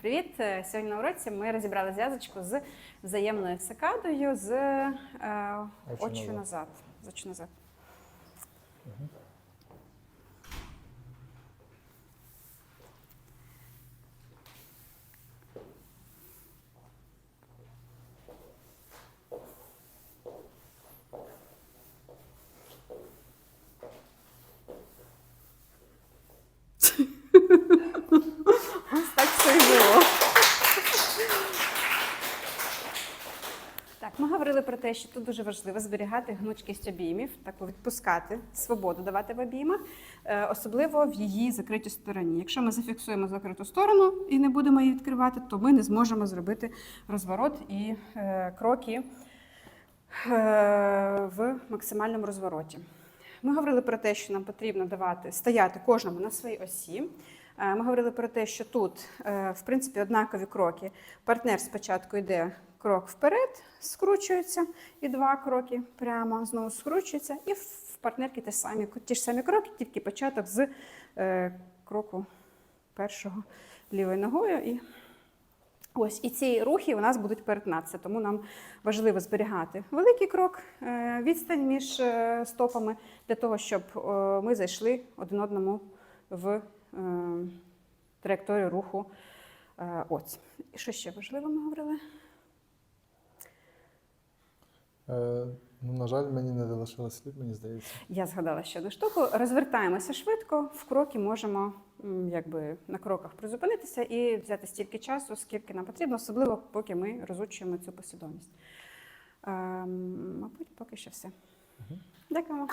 Привіт! Е, Сьогодні на уроці ми розібрали зв'язочку з взаємною сакадою з е, Очі назад. назад. З очі назад. Ось так все і було. Так, ми говорили про те, що тут дуже важливо зберігати гнучкість обіймів, так відпускати свободу давати в обіймах, е, особливо в її закритій стороні. Якщо ми зафіксуємо закриту сторону і не будемо її відкривати, то ми не зможемо зробити розворот і е, кроки е, в максимальному розвороті. Ми говорили про те, що нам потрібно давати стояти кожному на своїй осі. Е, Ми говорили про те, що тут, е, в принципі, однакові кроки. Партнер спочатку йде крок вперед, скручується, і два кроки прямо знову скручується. І в партнерки ті, самі, ті ж самі кроки, тільки початок з е, кроку першого лівою ногою. І Ось і ці рухи у нас будуть перетинатися, тому нам важливо зберігати великий крок, відстань між стопами для того, щоб ми зайшли один одному в траєкторію руху. е, Ось. І що ще важливо ми говорили? Е, ну, на жаль, мені не залишилось слід, мені здається. Я згадала ще одну штуку. Розвертаємося швидко, в кроки можемо якби, на кроках призупинитися і взяти стільки часу, скільки нам потрібно, особливо поки ми розучуємо цю послідовність. Ем, мабуть, поки що все. Дякуємо.